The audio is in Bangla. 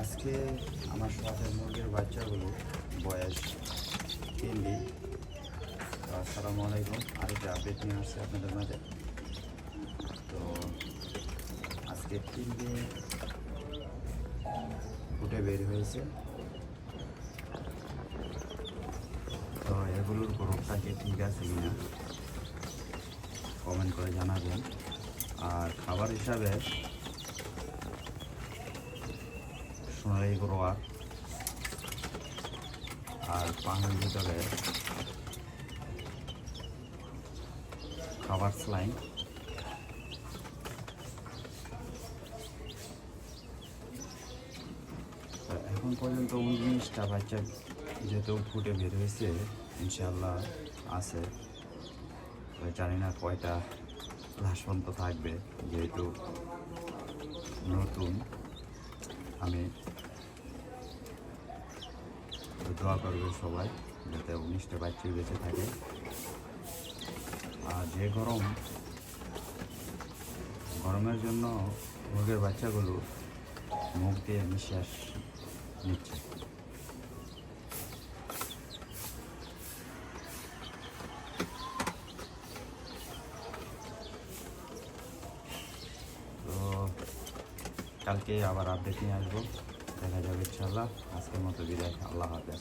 আজকে আমার শখের মুরগির বাচ্চাগুলো বয়স তিন দিন। আসসালামু আলাইকুম। আরেকটা আপডেট নিয়ে আসছে আপনাদের মাঝে। তো আজকে তিন দিন ফুটে বের হয়েছে। তো এগুলোর গ্রোথটা কি ঠিক আছে কিনা কমেন্ট করে জানাবেন। আর খাবার হিসাবে সোনালি গ্রোয়ার আর পানির ভিতরে খাবার স্লাইন এখন পর্যন্ত উনিশটা বাচ্চা যেহেতু ফুটে বের হয়েছে ইনশাল্লাহ আছে। জানি না কয়টা পর্যন্ত থাকবে, যেহেতু নতুন। আমি দোয়া করব সবাই যাতে উনিশটা বাচ্চা বেঁচে থাকে। আর যে গরম, গরমের জন্য মুরগের বাচ্চাগুলো মুখ দিয়ে নিঃশ্বাস নিচ্ছে তো কালকে আবার আপডেট নিয়ে আসব। দেখা যাবে ইনশাল্লাহ আজকের মতো বিদায়। আল্লাহ হাফেজ।